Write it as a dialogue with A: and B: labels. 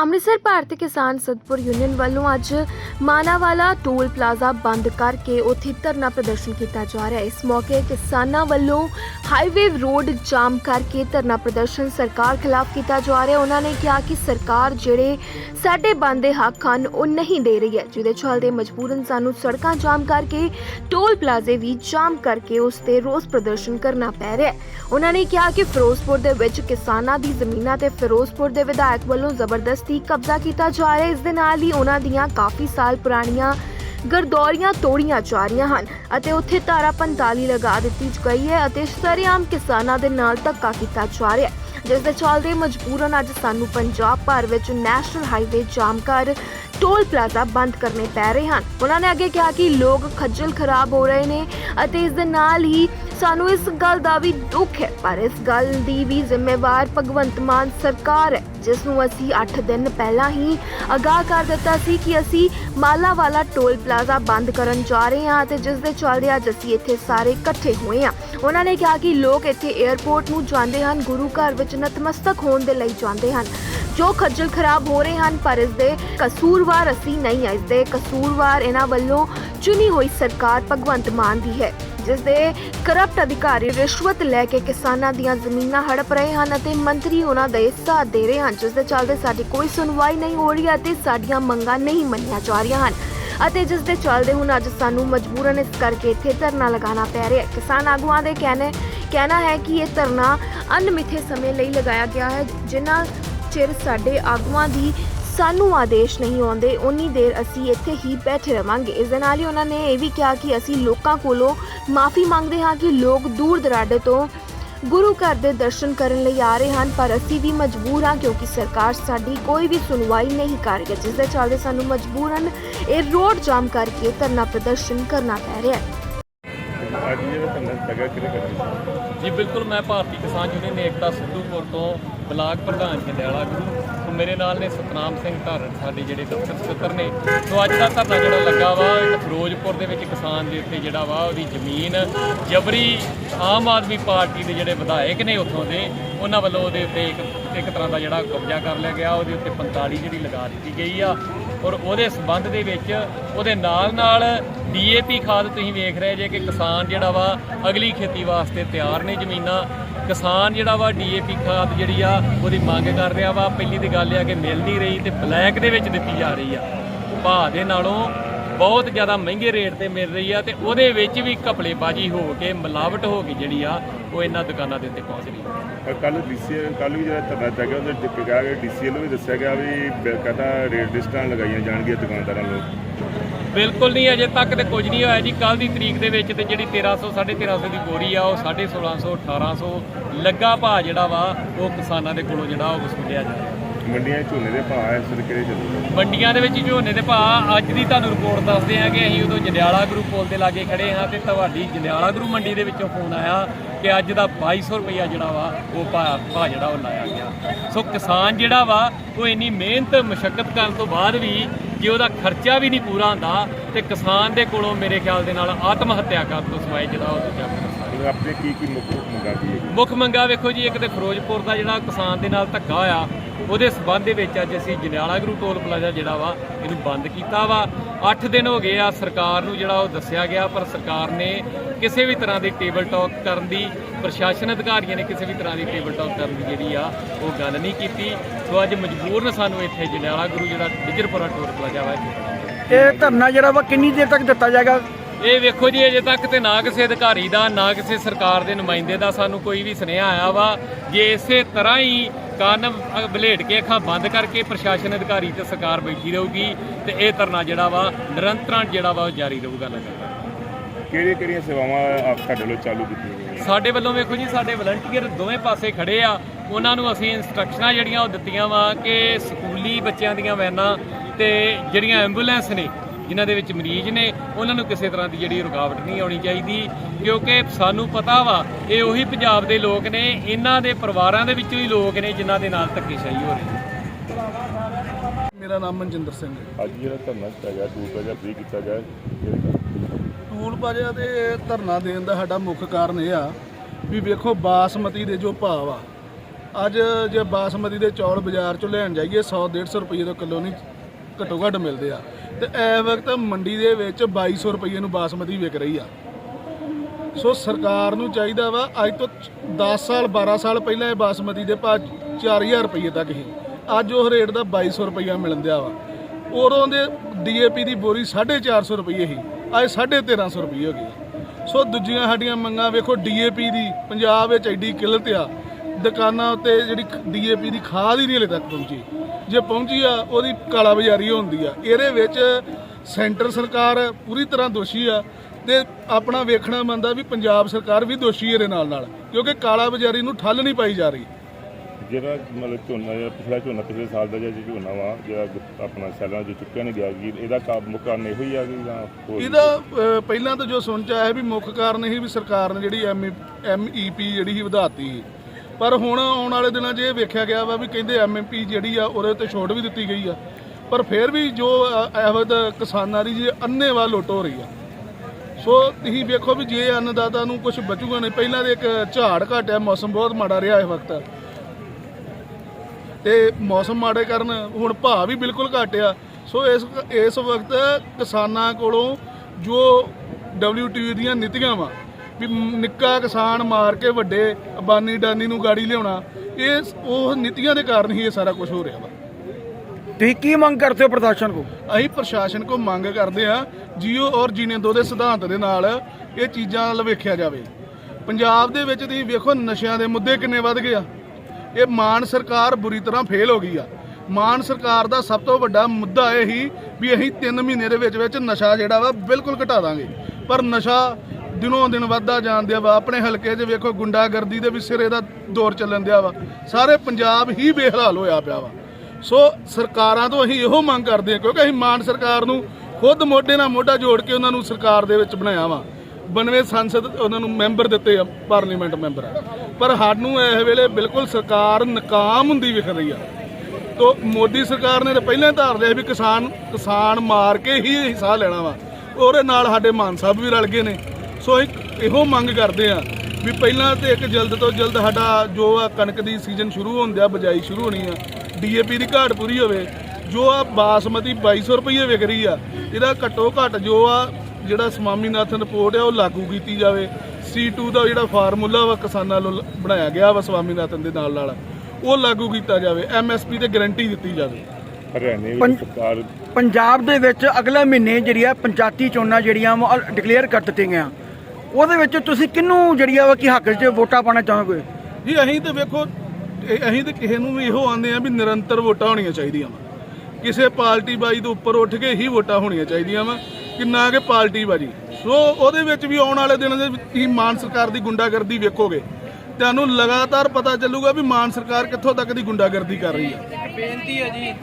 A: ਅੰਮ੍ਰਿਤਸਰ ਭਾਰਤੀ ਕਿਸਾਨ ਸਤਪੁਰ ਯੂਨੀਅਨ ਵੱਲੋਂ ਅੱਜ ਮਾਨਾਵਾਲਾ ਟੋਲ ਪਲਾਜ਼ਾ ਬੰਦ ਕਰਕੇ ਉੱਥੇ ਧਰਨਾ ਪ੍ਰਦਰਸ਼ਨ ਕੀਤਾ ਜਾ ਰਿਹਾ ਹੈ। ਇਸ ਮੌਕੇ ਕਿਸਾਨਾਂ ਵੱਲੋਂ ਹਾਈਵੇ ਰੋਡ ਜਾਮ ਕਰਕੇ ਧਰਨਾ ਪ੍ਰਦਰਸ਼ਨ ਸਰਕਾਰ ਖਿਲਾਫ ਕੀਤਾ ਜਾ ਰਿਹਾ ਉਹਨਾਂ ਨੇ ਕਿਹਾ ਕਿ ਸਰਕਾਰ ਜਿਹੜੇ ਸਾਡੇ ਬੰਦੇ ਹੱਕ ਹਨ, ਉਹ ਨਹੀਂ ਦੇ ਰਹੀ ਹੈ। ਜਿਹਦੇ ਚੱਲਦੇ ਮਜਬੂਰਨ ਸਾਨੂੰ ਸੜਕਾਂ ਜਾਮ ਕਰਕੇ ਟੋਲ ਪਲਾਜ਼ੇ ਵੀ ਜਾਮ ਕਰਕੇ ਉਸ ਤੇ ਰੋਸ ਪ੍ਰਦਰਸ਼ਨ ਕਰਨਾ ਪੈ ਰਿਹਾ ਹੈ। ਉਹਨਾਂ ਨੇ ਕਿਹਾ ਕਿ ਫਿਰੋਜ਼ਪੁਰ ਦੇ ਵਿੱਚ ਕਿਸਾਨਾਂ ਦੀ ਜ਼ਮੀਨਾਂ ਤੇ ਫਿਰੋਜ਼ਪੁਰ ਦੇ ਵਿਧਾਇਕ ਵੱਲੋਂ ਜ਼ਬਰਦਸਤ ਕਬਜ਼ਾ ਕੀਤਾ ਜਾ ਰਿਹਾ ਹੈ। ਇਸ ਦੇ ਨਾਲ ਹੀ ਉਹਨਾਂ ਦੀਆਂ ਕਾਫੀ ਸਾਲ ਪੁਰਾਣੀਆਂ ਗਰਦੌਰੀਆਂ ਤੋੜੀਆਂ ਜਾ ਰਹੀਆਂ ਹਨ ਅਤੇ ਉੱਥੇ ਧਾਰਾ 45 ਲਗਾ ਦਿੱਤੀ ਗਈ ਹੈ ਅਤੇ ਸਰੇਆਮ ਕਿਸਾਨਾਂ ਦੇ ਨਾਲ ਧੱਕਾ ਕੀਤਾ ਜਾ ਰਿਹਾ ਹੈ। ਜਿਸ ਦੇ ਚੱਲਦੇ ਮਜਬੂਰਨ ਅੱਜ ਸਾਨੂੰ ਪੰਜਾਬ ਭਰ ਵਿੱਚ ਨੈਸ਼ਨਲ ਹਾਈਵੇ ਜਾਮ ਕਰ ਟੋਲ ਪਲਾਜ਼ਾ ਬੰਦ ਕਰਨੇ ਪੈ ਰਹੇ ਹਨ। ਉਹਨਾਂ ਨੇ ਅੱਗੇ ਕਿਹਾ ਕਿ ਲੋਕ ਖੱਜਲ ਖਰਾਬ ਹੋ ਰਹੇ ਨੇ ਅਤੇ ਇਸ ਦੇ ਨਾਲ ਹੀ ਸਾਨੂੰ ਇਸ ਗੱਲ ਦਾ ਵੀ ਦੁੱਖ ਹੈ, ਪਰ ਇਸ ਗੱਲ ਦੀ ਵੀ ਜ਼ਿੰਮੇਵਾਰ ਭਗਵੰਤ ਮਾਨ ਸਰਕਾਰ ਹੈ, ਜਿਸ ਨੂੰ ਅਸੀਂ 8 ਦਿਨ ਪਹਿਲਾਂ ਹੀ ਅਗਾਹ ਕਰ ਦਿੱਤਾ ਸੀ ਕਿ ਅਸੀਂ ਮਾਲਾ ਵਾਲਾ ਟੋਲ ਪਲਾਜ਼ਾ ਬੰਦ ਕਰਨ ਜਾ ਰਹੇ ਹਾਂ ਤੇ ਜਿਸ ਦੇ ਚੱਲਦੇ ਅੱਜ ਅਸੀਂ ਇੱਥੇ ਸਾਰੇ ਇਕੱਠੇ ਹੋਏ ਹਾਂ। ਉਹਨਾਂ ਨੇ ਕਿਹਾ ਕਿ ਲੋਕ ਇੱਥੇ 에ਅਰਪੋਰਟ ਨੂੰ ਜਾਂਦੇ ਹਨ, ਗੁਰੂ ਘਰ ਵਿੱਚ ਨਤਮਸਤਕ ਹੋਣ ਦੇ ਲਈ ਜਾਂਦੇ ਹਨ। ਜੋ ਖੱਜਲ ਖਰਾਬ ਹੋ ਰਹੇ ਹਨ, ਪਰ ਇਸ ਦੇ ਕਸੂਰਵਾਰ ਅਸੀਂ ਨਹੀਂ ਹਾਂ। ਇਸ ਦੇ ਕਸੂਰਵਾਰ ਇਹਨਾਂ ਵੱਲੋਂ ਚੁਣੀ ਹੋਈ ਸਰਕਾਰ ਭਗਵੰਤ ਮਾਨ ਦੀ ਹੈ। ਜਿਸ ਦੇ ਕਰਪਟ ਅਧਿਕਾਰੀ ਰਿਸ਼ਵਤ ਲੈ ਕੇ ਕਿਸਾਨਾਂ ਦੀਆਂ ਜ਼ਮੀਨਾਂ ਹੜਪ ਰਹੇ ਹਨ ਅਤੇ ਮੰਤਰੀ ਉਹਨਾਂ ਦਾ ਸਾਥ ਦੇ ਰਹੇ ਹਨ, ਜਿਸ ਦੇ ਚੱਲਦੇ ਸਾਡੀ ਕੋਈ ਸੁਣਵਾਈ ਨਹੀਂ ਹੋ ਰਹੀ ਅਤੇ ਸਾਡੀਆਂ ਮੰਗਾਂ ਨਹੀਂ ਮੰਨੀਆਂ ਜਾ ਰਹੀਆਂ ਹਨ। ਅਤੇ ਜਿਸ ਦੇ ਚੱਲਦੇ ਹੁਣ ਅੱਜ ਸਾਨੂੰ ਮਜਬੂਰਨ ਇਸ ਕਰਕੇ ਇੱਥੇ ਧਰਨਾ ਲਗਾਉਣਾ ਪੈ ਰਿਹਾ ਹੈ। ਕਿਸਾਨ ਆਗੂਆਂ ਦੇ ਕਹਿਣੇ, ਕਹਿਣਾ ਹੈ ਕਿ ਇਹ ਧਰਨਾ ਅਣਮਿੱਥੇ ਸਮੇਂ ਲਈ ਲਗਾਇਆ ਗਿਆ ਹੈ ਜਿਨ੍ਹਾਂ ਚਿਰ ਸਾਡੇ ਆਗੂਆਂ ਦੀ ਸਾਨੂੰ ਆਦੇਸ਼ ਨਹੀਂ ਆਉਂਦੇ ਉਨੀ ਦੇਰ ਅਸੀਂ ਇੱਥੇ ਹੀ ਬੈਠੇ ਰਵਾਂਗੇ। ਇਸ ਦੇ ਨਾਲ ਹੀ ਉਹਨਾਂ ਨੇ ਇਹ ਵੀ ਕਿਹਾ ਕਿ ਅਸੀਂ ਲੋਕਾਂ ਕੋਲੋਂ ਮਾਫੀ ਮੰਗਦੇ ਹਾਂ ਕਿ ਲੋਕ ਦੂਰ ਦਰਾਡੇ ਤੋਂ ਗੁਰੂ ਘਰ ਦੇ ਦਰਸ਼ਨ ਕਰਨ ਲਈ ਆ ਰਹੇ ਹਨ ਪਰ ਅਸੀਂ ਵੀ ਮਜਬੂਰ ਹਾਂ ਕਿਉਂਕਿ ਸਰਕਾਰ ਸਾਡੀ ਕੋਈ ਵੀ ਸੁਣਵਾਈ ਨਹੀਂ ਕਰ ਰਹੀ ਜਿਸ ਦੇ ਚੱਲਦੇ ਸਾਨੂੰ ਮਜਬੂਰਨ ਇਹ ਰੋਡ ਜਾਮ ਕਰਕੇ ਧਰਨਾ ਪ੍ਰਦਰਸ਼ਨ ਕਰਨਾ ਪੈ ਰਿਹਾ ਹੈ।
B: ਅੱਜ ਜਿਹੜਾ ਧਰਨਾ ਲੱਗਾ ਕਿਹਨੇ ਕਰਨਾ
C: ਜੀ ਬਿਲਕੁਲ ਮੈਂ ਭਾਰਤੀ ਕਿਸਾਨ ਯੂਨੀਅਨ ਏਕਤਾ ਸਿੱਧੂਪੁਰ ਤੋਂ ਬਲਾਕ ਪ੍ਰਧਾਨ ਜੰਡਿਆਲਾ ਗੁਰੂ ਸੋ ਮੇਰੇ ਨਾਲ ਨੇ ਸਤਨਾਮ ਸਿੰਘ ਧਾਰਨ ਸਾਡੇ ਜਿਹੜੇ ਦਫ਼ਤਰ ਸਕੱਤਰ ਨੇ। ਸੋ ਅੱਜ ਦਾ ਧਰਨਾ ਜਿਹੜਾ ਲੱਗਾ ਵਾ, ਇੱਕ ਫਿਰੋਜ਼ਪੁਰ ਦੇ ਵਿੱਚ ਕਿਸਾਨ ਦੇ ਉੱਤੇ ਜਿਹੜਾ ਵਾ, ਉਹਦੀ ਜ਼ਮੀਨ ਜਬਰੀ ਆਮ ਆਦਮੀ ਪਾਰਟੀ ਦੇ ਜਿਹੜੇ ਵਿਧਾਇਕ ਨੇ ਉੱਥੋਂ ਦੇ, ਉਹਨਾਂ ਵੱਲੋਂ ਉਹਦੇ ਉੱਤੇ ਇੱਕ ਇੱਕ ਤਰ੍ਹਾਂ ਦਾ ਜਿਹੜਾ ਕਬਜ਼ਾ ਕਰ ਲਿਆ ਗਿਆ, ਉਹਦੇ ਉੱਤੇ 45 ਜਿਹੜੀ ਲਗਾ ਦਿੱਤੀ ਗਈ ਆ। ਔਰ ਉਹਦੇ ਸਬੰਧ ਦੇ ਵਿੱਚ ਉਹਦੇ ਨਾਲ ਨਾਲ ਡੀਏਪੀ ਖਾਦ ਤੁਸੀਂ ਵੇਖ ਰਹੇ ਜੇ ਕਿ ਕਿਸਾਨ ਜਿਹੜਾ ਵਾ, ਅਗਲੀ ਖੇਤੀ ਵਾਸਤੇ ਤਿਆਰ ਨੇ ਜ਼ਮੀਨਾਂ। ਕਿਸਾਨ ਜਿਹੜਾ ਵਾ ਡੀਏਪੀ ਖਾਦ ਜਿਹੜੀ ਆ, ਉਹਦੀ ਮੰਗ ਕਰ ਰਿਹਾ ਵਾ। ਪਹਿਲੀ ਤੇ ਗੱਲ ਆ ਕਿ ਮਿਲ ਨਹੀਂ ਰਹੀ ਤੇ ਬਲੈਕ ਦੇ ਵਿੱਚ ਦਿੱਤੀ ਜਾ ਰਹੀ ਆ। ਭਾਅ ਦੇ ਨਾਲੋਂ ਬਹੁਤ ਜ਼ਿਆਦਾ ਮਹਿੰਗੇ ਰੇਟ ਤੇ ਮਿਲ ਰਹੀ ਆ ਤੇ ਉਹਦੇ ਵਿੱਚ ਵੀ ਘਪਲੇਬਾਜ਼ੀ ਹੋ ਕੇ ਮਿਲਾਵਟ ਹੋ ਕੇ ਜਿਹੜੀ ਆ, ਉਹ ਇਹਨਾਂ ਦੁਕਾਨਾਂ ਦੇ ਉੱਤੇ ਪਹੁੰਚ ਰਹੀ ਆ।
B: ਕੱਲ ਡੀਸੀ ਕੱਲ ਵੀ ਜਿਹੜਾ ਧਰਨਾ ਚੱਲਿਆ ਉਹਦੇ ਵਿੱਚ ਕਿਹਾ ਗਿਆ ਡੀਸੀ ਨੂੰ ਵੀ ਦੱਸਿਆ ਗਿਆ ਵੀ ਕਹਿੰਦਾ ਰੇਟ ਲਿਸਟਾਂ ਲਗਾਈਆਂ ਜਾਣਗੀਆਂ ਦੁਕਾਨਦਾਰਾਂ ਨੂੰ।
C: ਬਿਲਕੁਲ ਨਹੀਂ ਅਜੇ ਤੱਕ ਤੇ ਕੁਝ ਨਹੀਂ ਹੋਇਆ ਜੀ। ਕੱਲ ਦੀ ਤਰੀਕ ਦੇ ਵਿੱਚ ਤੇ ਜਿਹੜੀ 1300 1350 ਦੀ ਬੋਰੀ ਆ ਉਹ 1650 1800 ਲੱਗਾ ਭਾਅ ਜਿਹੜਾ ਵਾ ਉਹ ਕਿਸਾਨਾਂ ਦੇ ਕੋਲੋਂ ਜਿਹੜਾ ਉਹ ਵਸੂਲਿਆ ਜਾ ਰਿਹਾ।
B: ਮੰਡੀਆਂ ਝੋਨੇ ਦੇ ਭਾਅ ਇਸ ਵੇਲੇ ਕਿਹੜੇ ਚੱਲਦੇ
C: ਮੰਡੀਆਂ ਦੇ ਵਿੱਚ ਝੋਨੇ ਦੇ ਭਾਅ ਅੱਜ ਦੀ ਤੁਹਾਨੂੰ ਰਿਪੋਰਟ ਦੱਸਦੇ ਆ ਕਿ ਅਸੀਂ ਉਦੋਂ ਜੰਡਿਆਲਾ ਗੁਰੂ ਪੁਲ ਦੇ ਲਾਗੇ ਖੜੇ ਹਾਂ ਤੇ ਤੁਹਾਡੀ ਜੰਡਿਆਲਾ ਗੁਰੂ ਮੰਡੀ ਦੇ ਵਿੱਚੋਂ ਫੋਨ ਆਇਆ ਕਿ ਅੱਜ ਦਾ 2200 ਰੁਪਇਆ ਜਿਹੜਾ ਵਾ ਉਹ ਭਾਅ ਭਾਅ ਜਿਹੜਾ ਉਹ ਲਾਇਆ ਗਿਆ। ਸੋ ਕਿਸਾਨ ਜਿਹੜਾ ਵਾ ਉਹ ਇੰਨੀ ਮਿਹਨਤ ਮੁਸ਼ਕਲ ਕਰਨ ਤੋਂ ਬਾਅਦ ਵੀ ਜੇ ਉਹਦਾ ਖਰਚਾ ਵੀ ਨਹੀਂ ਪੂਰਾ ਹੁੰਦਾ ਤੇ ਕਿਸਾਨ ਦੇ ਕੋਲੋਂ ਮੇਰੇ ਖਿਆਲ ਦੇ ਨਾਲ ਆਤਮ ਹੱਤਿਆ ਕਰਨ ਤੋਂ ਸਿਵਾਏ ਜਿਹੜਾ ਉਹ ਦੂਜਾ
B: ਆਪਣੇ ਕੀ ਕੀ ਮੁੱਖ ਮੰਗਾ ਕੀ
C: ਮੁੱਖ ਮੰਗਾ ਵੇਖੋ ਜੀ ਇੱਕ ਤੇ ਫਿਰੋਜ਼ਪੁਰ ਦਾ ਜਿਹੜਾ ਕਿਸਾਨ ਦੇ ਨਾਲ ਧੱਕਾ ਹੋਇਆ ਉਹਦੇ ਸਬੰਧ ਦੇ ਵਿੱਚ ਅੱਜ ਅਸੀਂ ਜੰਡਿਆਲਾ ਗੁਰੂ ਟੋਲ ਪਲਾਜ਼ਾ ਜਿਹੜਾ ਵਾ ਇਹਨੂੰ ਬੰਦ ਕੀਤਾ ਵਾ। 8 ਦਿਨ ਹੋ ਗਏ ਆ ਸਰਕਾਰ ਨੂੰ ਜਿਹੜਾ ਉਹ ਦੱਸਿਆ ਗਿਆ ਪਰ ਸਰਕਾਰ ਨੇ ਕਿਸੇ ਵੀ ਤਰ੍ਹਾਂ ਦੀ ਟੇਬਲ ਟਾਕ ਕਰਨ ਦੀ ਪ੍ਰਸ਼ਾਸਨ ਅਧਿਕਾਰੀਆਂ ਨੇ ਕਿਸੇ ਵੀ ਤਰ੍ਹਾਂ ਦੀ ਟੇਬਲ ਟਾਕ ਕਰਨ ਦੀ ਜਿਹੜੀ ਆ ਉਹ ਗੱਲ ਨਹੀਂ ਕੀਤੀ। ਸੋ ਅੱਜ ਮਜਬੂਰਨ ਸਾਨੂੰ ਇੱਥੇ ਜੰਡਿਆਲਾ ਗੁਰੂ ਜਿਹੜਾ ਵਿਜਰਪੁਰਾ ਟੋਲ ਪਲਾਜ਼ਾ ਵਾ
D: ਇਹ ਧਰਨਾ ਜਿਹੜਾ ਵਾ ਕਿੰਨੀ ਦੇਰ ਤੱਕ ਦਿੱਤਾ ਜਾਏਗਾ?
C: ਇਹ ਵੇਖੋ ਜੀ ਅਜੇ ਤੱਕ ਤੇ ਨਾ ਕਿਸੇ ਅਧਿਕਾਰੀ ਦਾ ਨਾ ਕਿਸੇ ਸਰਕਾਰ ਦੇ ਨੁਮਾਇੰਦੇ ਦਾ ਸਾਨੂੰ ਕੋਈ ਵੀ ਸੁਨੇਹਾ ਆਇਆ ਵਾ। ਜੇ ਇਸੇ ਤਰ੍ਹਾਂ ਹੀ ਕੰਨ ਬਲੇਡ ਕੇ ਅੱਖਾਂ ਬੰਦ ਕਰਕੇ ਪ੍ਰਸ਼ਾਸਨ ਅਧਿਕਾਰੀ ਤੇ ਸਰਕਾਰ ਬੈਠੀ ਰਹੂਗੀ ਤੇ ਇਹ ਧਰਨਾ ਜਿਹੜਾ ਵਾ ਨਿਰੰਤਰਨ ਜਿਹੜਾ ਵਾ ਉਹ ਜਾਰੀ ਰਹੂਗਾ ਲਗਾਤਾਰ।
B: ਕਿਹੜੀਆਂ ਕਿਹੜੀਆਂ ਸੇਵਾਵਾਂ ਆਪ ਤੁਹਾਡੇ ਵੱਲੋਂ ਚਾਲੂ ਕੀਤੀਆਂ ਗਈਆਂ?
C: ਸਾਡੇ ਵੱਲੋਂ ਵੇਖੋ ਜੀ ਸਾਡੇ ਵਲੰਟੀਅਰ ਦੋਵੇਂ ਪਾਸੇ ਖੜੇ ਆ। ਉਹਨਾਂ ਨੂੰ ਅਸੀਂ ਇਨਸਟਰਕਸ਼ਨਾਂ ਜਿਹੜੀਆਂ ਉਹ ਦਿੱਤੀਆਂ ਵਾ ਕਿ ਸਕੂਲੀ ਬੱਚਿਆਂ ਦੀਆਂ ਵੈਨਾਂ ਤੇ ਜਿਹੜੀਆਂ ਐਂਬੂਲੈਂਸ ਨੇ ਜਿਨ੍ਹਾਂ ਦੇ ਵਿੱਚ ਮਰੀਜ਼ ਨੇ ਉਹਨਾਂ ਨੂੰ ਕਿਸੇ ਤਰ੍ਹਾਂ ਦੀ ਜਿਹੜੀ ਰੁਕਾਵਟ ਨਹੀਂ ਆਉਣੀ ਚਾਹੀਦੀ। ਕਿਉਂਕਿ ਸਾਨੂੰ ਪਤਾ ਵਾ ਇਹ ਉਹੀ ਪੰਜਾਬ ਦੇ ਲੋਕ ਨੇ ਇਹਨਾਂ ਦੇ ਪਰਿਵਾਰਾਂ ਦੇ ਵਿੱਚੋਂ ਹੀ ਲੋਕ ਨੇ ਜਿਨ੍ਹਾਂ ਦੇ ਨਾਲ ਧੱਕੇਸ਼ਾਹੀ ਹੋ ਰਹੀ ਹੈ।
D: ਮੇਰਾ ਨਾਮ ਮਨਜਿੰਦਰ ਸਿੰਘ ਹੈ।
B: ਅੱਜ ਜਿਹੜਾ ਧਰਨਾ ਦਿੱਤਾ ਗਿਆ ਦੂਰ ਦਾ ਜਾਂ ਫ੍ਰੀ ਕੀਤਾ ਗਿਆ?
D: ਟੂਲ ਬਾਜਾ ਦੇ ਧਰਨਾ ਦੇਣ ਦਾ ਸਾਡਾ ਮੁੱਖ ਕਾਰਨ ਇਹ ਆ ਵੀ ਵੇਖੋ ਬਾਸਮਤੀ ਦੇ ਜੋ ਭਾਅ ਆ ਅੱਜ ਜੇ ਬਾਸਮਤੀ ਦੇ ਚੌਲ ਬਾਜ਼ਾਰ ਚੋਂ ਲੈਣ ਜਾਈਏ 100 150 ਰੁਪਏ ਤੋਂ ਕਿਲੋ ਨਹੀਂ ਘੱਟੋ ਘੱਟ ਮਿਲਦੇ ਆ। ਤੇ ਇਸ ਵਕਤ ਮੰਡੀ ਦੇ ਵਿੱਚ 2200 ਰੁਪਏ ਨੂੰ ਬਾਸਮਤੀ ਵਿਕ ਰਹੀ ਆ। ਸੋ ਸਰਕਾਰ ਨੂੰ ਚਾਹੀਦਾ ਵਾ, ਅੱਜ ਤੋਂ 10 ਸਾਲ 12 ਸਾਲ ਪਹਿਲਾਂ ਇਹ ਬਾਸਮਤੀ ਦੇ ਭਾਅ 4000 ਰੁਪਏ ਤੱਕ ਸੀ। ਅੱਜ ਉਹ ਰੇਟ ਦਾ 2200 ਰੁਪਇਆ ਮਿਲਣ ਦਿਆ ਵਾ। ਉਦੋਂ ਦੇ ਡੀਏਪੀ ਦੀ ਬੋਰੀ 450 ਰੁਪਏ ਸੀ ਅੱਜ 1350 ਰੁਪਏ ਹੋ ਗਈ। ਸੋ ਦੂਜੀਆਂ ਸਾਡੀਆਂ ਮੰਗਾਂ ਵੇਖੋ ਡੀਏਪੀ ਦੀ ਪੰਜਾਬ ਵਿੱਚ ਐਡੀ ਕਿਲਤ ਆ। ਦੁਕਾਨਾਂ ਉੱਤੇ ਜਿਹੜੀ ਡੀਏਪੀ ਦੀ ਖਾਦ ਹੀ ਨਹੀਂ ਹਲੇ ਤੱਕ ਪਹੁੰਚੀ। ਜੇ ਪਹੁੰਚੀ ਆ ਉਹਦੀ ਕਾਲਾ ਬਾਜ਼ਾਰੀ ਹੁੰਦੀ ਆ। ਇਹਦੇ ਵਿੱਚ ਸੈਂਟਰ ਸਰਕਾਰ ਪੂਰੀ ਤਰ੍ਹਾਂ ਦੋਸ਼ੀ ਆ ਤੇ ਆਪਣਾ ਵੇਖਣਾ ਮੰਨਦਾ ਵੀ ਪੰਜਾਬ ਸਰਕਾਰ ਵੀ ਦੋਸ਼ੀ ਇਹਦੇ ਨਾਲ ਨਾਲ ਕਿਉਂਕਿ ਕਾਲਾ ਬਾਜ਼ਾਰੀ ਨੂੰ ਠੱਲ ਨਹੀਂ ਪਾਈ ਜਾ ਰਹੀ।
B: ਜਿਹੜਾ ਮਤਲਬ ਝੋਨਾ ਜਿਹੜਾ ਪਿਛਲਾ ਝੋਨਾ ਪਿਛਲੇ ਸਾਲ ਦਾ ਜਿਹੜਾ ਝੋਨਾ ਵਾ ਜਿਹੜਾ ਆਪਣਾ ਸੈਲਾਂ 'ਚ ਚੁੱਕਿਆ ਨਹੀਂ ਗਿਆ ਕਿ ਇਹਦਾ ਕਾ ਮੁਕਾਨ ਇਹੋ ਹੀ ਆ ਕਿ ਜਾਂ
D: ਇਹਦਾ ਪਹਿਲਾਂ ਤਾਂ ਜੋ ਸੁਣ ਚ ਆਇਆ ਵੀ ਮੁੱਖ ਕਾਰਨ ਇਹ ਵੀ ਸਰਕਾਰ ਨੇ ਜਿਹੜੀ ਐਮਈਪੀ ਜਿਹੜੀ ਸੀ ਵਧਾਤੀ। ਪਰ ਹੁਣ ਆਉਣ ਵਾਲੇ ਦਿਨਾਂ 'ਚ ਇਹ ਵੇਖਿਆ ਗਿਆ ਵਾ ਵੀ ਕਹਿੰਦੇ ਐਮਐਮਪੀ ਜਿਹੜੀ ਆ, ਉਹਦੇ ਉੱਤੇ ਛੋਟ ਵੀ ਦਿੱਤੀ ਗਈ ਆ। ਪਰ ਫਿਰ ਵੀ ਜੋ ਐਵਦ ਕਿਸਾਨਾਂ ਦੀ ਜੇ ਅੰਨੇਵਾਹ ਲੁੱਟ ਹੋ ਰਹੀ ਆ। ਸੋ ਤੁਸੀਂ ਵੇਖੋ ਵੀ ਜੇ ਅੰਨਦਾਤਾ ਨੂੰ ਕੁਝ ਬਚੂਗਾ ਨਹੀਂ। ਪਹਿਲਾਂ ਦੇ ਇੱਕ ਝਾੜ ਘਟਿਆ ਮੌਸਮ ਬਹੁਤ ਮਾੜਾ ਰਿਹਾ ਇਸ ਵਕਤ। ਤੇ ਮੌਸਮ ਮਾੜੇ ਕਾਰਨ ਹੁਣ ਭਾਅ ਵੀ ਬਿਲਕੁਲ ਘੱਟ ਆ। ਸੋ ਇਸ ਇਸ ਵਕਤ ਕਿਸਾਨਾਂ ਕੋਲੋਂ ਜੋ WTO ਦੀਆਂ ਨੀਤੀਆਂ ਵਾ ਵੀ ਨਿੱਕਾ ਕਿਸਾਨ ਮਾਰ ਕੇ ਵੱਡੇ ਅਬਾਨੀ ਡਾਨੀ ਨੂੰ ਗਾੜੀ ਲਿਆਉਣਾ ਇਹ ਉਹ ਨੀਤੀਆਂ ਦੇ ਕਾਰਨ ਹੀ ਇਹ ਸਾਰਾ ਕੁਝ ਹੋ ਰਿਹਾ ਵਾ।
E: ਤੁਸੀਂ ਕੀ ਮੰਗ ਕਰਦੇ ਹੋ ਪ੍ਰਸ਼ਾਸਨ ਕੋ
D: ਅਸੀਂ ਪ੍ਰਸ਼ਾਸਨ ਕੋ ਮੰਗ ਕਰਦੇ ਆ ਜੀਓ ਔਰ ਜੀਨੇ ਦੋ ਦੇ ਸਿਧਾਂਤ ਦੇ ਨਾਲ ਇਹ ਚੀਜ਼ਾਂ ਵੱਲ ਵੇਖਿਆ ਜਾਵੇ। ਪੰਜਾਬ ਦੇ ਵਿੱਚ ਤੁਸੀਂ ਵੇਖੋ ਨਸ਼ਿਆਂ ਦੇ ਮੁੱਦੇ ਕਿੰਨੇ ਵੱਧ ਗਏ ਆ। ਇਹ ਮਾਨ ਸਰਕਾਰ ਬੁਰੀ ਤਰ੍ਹਾਂ ਫੇਲ ਹੋ ਗਈ ਆ। ਮਾਨ ਸਰਕਾਰ ਦਾ ਸਭ ਤੋਂ ਵੱਡਾ ਮੁੱਦਾ ਇਹ ਹੀ ਵੀ ਅਸੀਂ 3 ਮਹੀਨੇ ਦੇ ਵਿੱਚ ਵਿੱਚ ਨਸ਼ਾ ਜਿਹੜਾ ਵਾ ਬਿਲਕੁਲ ਘਟਾ ਦਾਂਗੇ। ਪਰ ਨਸ਼ਾ ਦਿਨੋਂ ਦਿਨ ਵੱਧਦਾ ਜਾਣ ਦਿਆ ਵਾ। ਆਪਣੇ ਹਲਕੇ 'ਚ ਵੇਖੋ ਗੁੰਡਾਗਰਦੀ ਦੇ ਵੀ ਸਿਰੇ ਦਾ ਦੌਰ ਚੱਲਣ ਦਿਆ ਵਾ। ਸਾਰੇ ਪੰਜਾਬ ਹੀ ਬੇਹਾਲ ਹੋਇਆ ਪਿਆ ਵਾ। ਸੋ ਸਰਕਾਰਾਂ ਤੋਂ ਅਸੀਂ ਇਹੋ ਮੰਗ ਕਰਦੇ ਹਾਂ, ਕਿਉਂਕਿ ਅਸੀਂ ਮਾਨ ਸਰਕਾਰ ਨੂੰ ਖੁਦ ਮੋਢੇ ਨਾਲ ਮੋਢਾ ਜੋੜ ਕੇ ਉਹਨਾਂ ਨੂੰ ਸਰਕਾਰ ਦੇ ਵਿੱਚ ਬਣਾਇਆ ਵਾ। ਬਣਵੇਂ ਸੰਸਦ ਉਹਨਾਂ ਨੂੰ ਮੈਂਬਰ ਦਿੱਤੇ ਆ, ਪਾਰਲੀਮੈਂਟ ਮੈਂਬਰ ਪਰ ਸਾਨੂੰ ਇਸ ਵੇਲੇ ਬਿਲਕੁਲ ਸਰਕਾਰ ਨਕਾਮ ਹੁੰਦੀ ਵਿਖ ਰਹੀ ਆ। ਤੋ ਮੋਦੀ ਸਰਕਾਰ ਨੇ ਤਾਂ ਪਹਿਲਾਂ ਧਾਰ ਲਿਆ ਵੀ ਕਿਸਾਨ ਕਿਸਾਨ ਮਾਰ ਕੇ ਹੀ ਹਿੱਸਾ ਲੈਣਾ ਵਾ। ਉਹਦੇ ਨਾਲ ਸਾਡੇ ਮਾਨ ਸਾਹਿਬ ਵੀ ਰਲ ਗਏ ਨੇ। ਸੋ ਇੱਕ ਇਹੋ ਮੰਗ ਕਰਦੇ ਆ ਵੀ ਪਹਿਲਾਂ ਤੇ ਇੱਕ ਜਲਦ ਤੋਂ ਜਲਦ ਸਾਡਾ ਜੋ ਆ ਕਣਕ ਦੀ ਸੀਜ਼ਨ ਸ਼ੁਰੂ ਹੋਣ ਦਿਆ ਬਜਾਈ ਸ਼ੁਰੂ ਹੋਣੀ ਆ ਡੀਏਪੀ ਦੀ ਘਾਟ ਪੂਰੀ ਹੋਵੇ ਜੋ ਆ ਬਾਸਮਤੀ 2200 ਰੁਪਏ ਵਿਕ ਰਹੀ ਆ ਇਹਦਾ ਘੱਟੋ ਘੱਟ ਜੋ ਆ ਜਿਹੜਾ ਸਵਾਮੀਨਾਥਨ ਰਿਪੋਰਟ ਆ ਉਹ ਲਾਗੂ ਕੀਤੀ ਜਾਵੇ। C2 ਦਾ ਜਿਹੜਾ ਫਾਰਮੂਲਾ ਵਾ ਕਿਸਾਨਾਂ ਨੂੰ ਬਣਾਇਆ ਗਿਆ ਵਾ ਸਵਾਮੀਨਾਥਨ ਦੇ ਨਾਲ ਨਾਲ ਉਹ ਲਾਗੂ ਕੀਤਾ ਜਾਵੇ ਐਮਐਸਪੀ ਤੇ ਗਾਰੰਟੀ ਦਿੱਤੀ ਜਾਵੇ।
B: ਹਰਿਆਣੇ ਸਰਕਾਰ
E: ਪੰਜਾਬ ਦੇ ਵਿੱਚ ਅਗਲੇ ਮਹੀਨੇ ਜਿਹੜੀ ਆ ਪੰਚਾਇਤੀ ਚੋਣਾਂ ਜਿਹੜੀਆਂ ਡਿਕਲੇਅਰ ਕਰ ਦਿੱਤੀਆਂ ਗਈਆਂ। ਉਹਦੇ ਵਿੱਚ ਤੁਸੀਂ ਕਿਹਨੂੰ ਜਿਹੜੀਆਂ ਵਾ ਕਿ ਹੱਕ 'ਚ ਵੋਟਾਂ ਪਾਣਾ ਚਾਹੋਗੇ?
D: ਜੀ ਅਸੀਂ ਤੇ ਵੇਖੋ ਇਹ- ਅਸੀਂ ਤੇ ਕਿਸੇ ਨੂੰ ਵੀ ਇਹੋ ਆਂਦੇ ਆ ਵੀ ਨਿਰੰਤਰ ਵੋਟਾਂ ਹੋਣੀਆਂ ਚਾਹੀਦੀਆਂ ਵਾ। ਕਿਸੇ ਪਾਰਟੀ ਬਾਜੀ ਤੋਂ ਉੱਪਰ ਉੱਠ ਕੇ ਹੀ ਵੋਟਾਂ ਹੋਣੀਆਂ ਚਾਹੀਦੀਆਂ ਵਾ ਕਿ ਨਾ ਕਿ ਪਾਰਟੀ ਬਾਜੀ। ਸੋ ਉਹਦੇ ਵਿੱਚ ਵੀ ਆਉਣ ਵਾਲੇ ਦਿਨਾਂ ਦੇ ਵਿੱਚ ਤੁਸੀਂ ਮਾਨ ਸਰਕਾਰ ਦੀ ਗੁੰਡਾਗਰਦੀ ਵੇਖੋਗੇ ਤੁਹਾਨੂੰ ਲਗਾਤਾਰ ਪਤਾ ਚੱਲੂਗਾ ਵੀ ਮਾਨ ਸਰਕਾਰ ਕਿੱਥੋਂ ਤੱਕ ਦੀ ਗੁੰਡਾਗਰਦੀ ਕਰ ਰਹੀ ਹੈ